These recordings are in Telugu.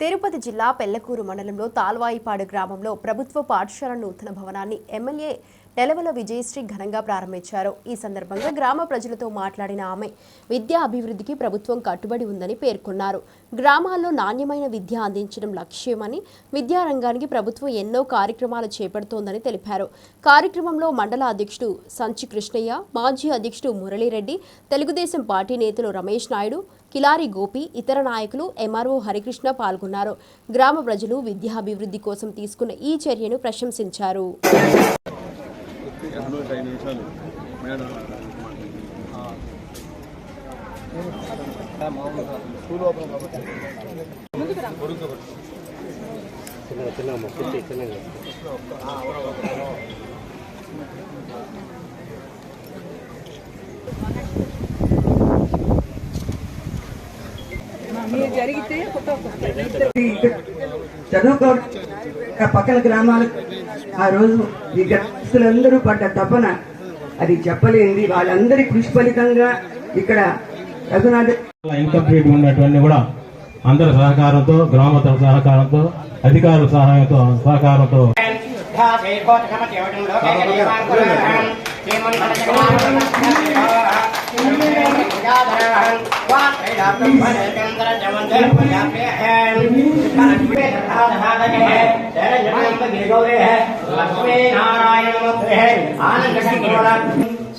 తిరుపతి జిల్లా పెళ్ళకూరు మండలంలో తాల్వాయిపాడు గ్రామంలో ప్రభుత్వ పాఠశాల నూతన భవనాన్ని ఎమ్మెల్యే నెలవల విజయశ్రీ ఘనంగా ప్రారంభించారు. ఈ సందర్భంగా గ్రామ ప్రజలతో మాట్లాడిన ఆమె విద్యా అభివృద్ధికి ప్రభుత్వం కట్టుబడి ఉందని పేర్కొన్నారు. గ్రామాల్లో నాణ్యమైన విద్య అందించడం లక్ష్యమని విద్యారంగానికి ప్రభుత్వం ఎన్నో కార్యక్రమాలు చేపడుతోందని తెలిపారు. కార్యక్రమంలో మండల అధ్యక్షుడు సంచి కృష్ణయ్య మాజీ అధ్యక్షుడు మురళీరెడ్డి తెలుగుదేశం పార్టీ నేతలు రమేష్ నాయుడు కిలారి గోపి ఇతర నాయకులు ఎంఆర్ఓ హరికృష్ణ పాల్గొన్నారు. గ్రామ ప్రజలు విద్యాభివృద్ధి కోసం తీసుకున్న ఈ చర్యను ప్రశంసించారు. నిమిషాలు మేడం స్కూల్ ఓపెన్ కాబట్టి చిన్నగా చిన్నగా మొక్కి చిన్నగా మీరు జరిగితే ఫోటో చదువుకో పక్కన గ్రామాలు ఆ రోజు ఈ గ్రామస్తులందరూ పడ్డ తపన అది చెప్పలేంది వాళ్ళందరి కృషి ఫలితంగా ఇక్కడ రఘునాథ్ ఇన్కంప్లీట్ ఉన్నటువంటి కూడా అందరి సహకారంతో గ్రామస్తుల సహకారంతో అధికారుల సహాయంతో సహకారంతో.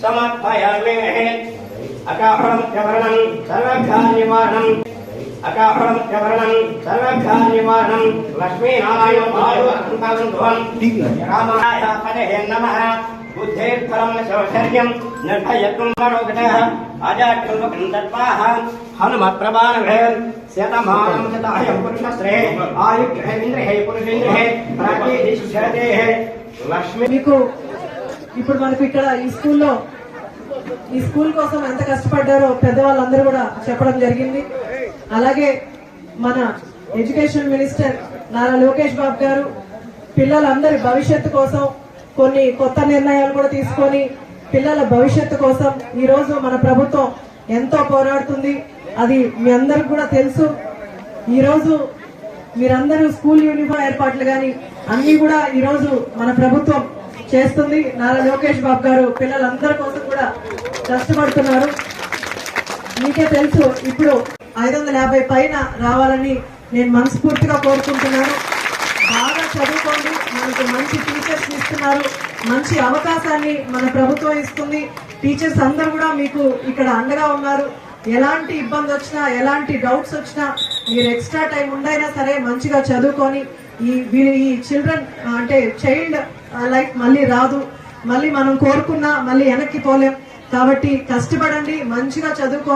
సమర్పయామి అకాహళముఖ్యవర్ణం సర్వఘాన్యవారణం అకాహళముఖ్యవర్ణం సర్వఘాన్యవారణం లక్ష్మీనారాయణం రామాయ పదే నమః బుద్ధేర్ఫలం సౌశర్యం నిర్భయత్వం మరోగతః అజాకల్పకం దత్వాః హనుమత్ప్రభానభే శతమానం శతాయం పురుషశ్రే ఆయుగ్రహేంద్రే పురుషేంద్రే ప్రాచీదిశరదే లక్ష్మి మీకు ఇప్పుడు మనకు ఇక్కడ ఈ స్కూల్లో ఈ స్కూల్ కోసం ఎంత కష్టపడ్డారో పెద్దవాళ్ళందరూ కూడా చెప్పడం జరిగింది. అలాగే మన ఎడ్యుకేషన్ మినిస్టర్ నారా లోకేష్ బాబు గారు పిల్లలందరి భవిష్యత్తు కోసం కొన్ని కొత్త నిర్ణయాలు కూడా తీసుకొని పిల్లల భవిష్యత్తు కోసం ఈరోజు మన ప్రభుత్వం ఎంతో పోరాడుతుంది. అది మీ అందరికి కూడా తెలుసు. ఈరోజు మీరందరూ స్కూల్ యూనిఫామ్ ఏర్పాట్లు కానీ అన్ని కూడా ఈరోజు మన ప్రభుత్వం చేస్తుంది. నారా లోకేష్ బాబు గారు పిల్లలందరి కోసం కూడా కష్టపడుతున్నారు. మీకే తెలుసు ఇప్పుడు ఐదు వందల యాభై పైన రావాలని నేను మనస్ఫూర్తిగా కోరుకుంటున్నాను. చదువుకోండి. మనకు మంచి టీచర్స్ ఇస్తున్నారు. మంచి అవకాశాన్ని మన ప్రభుత్వం ఇస్తుంది. టీచర్స్ అందరూ కూడా మీకు ఇక్కడ అండగా ఉన్నారు. ఎలాంటి ఇబ్బంది వచ్చినా ఎలాంటి డౌట్స్ వచ్చినా మీరు ఎక్స్ట్రా టైం ఉండైనా సరే మంచిగా చదువుకొని ఈ వీరి ఈ చిల్డ్రన్ అంటే చైల్డ్ లైఫ్ మళ్ళీ రాదు. మళ్ళీ మనం కోరుకున్నా మళ్ళీ వెనక్కి పోలేం. కాబట్టి కష్టపడండి మంచిగా చదువుకొని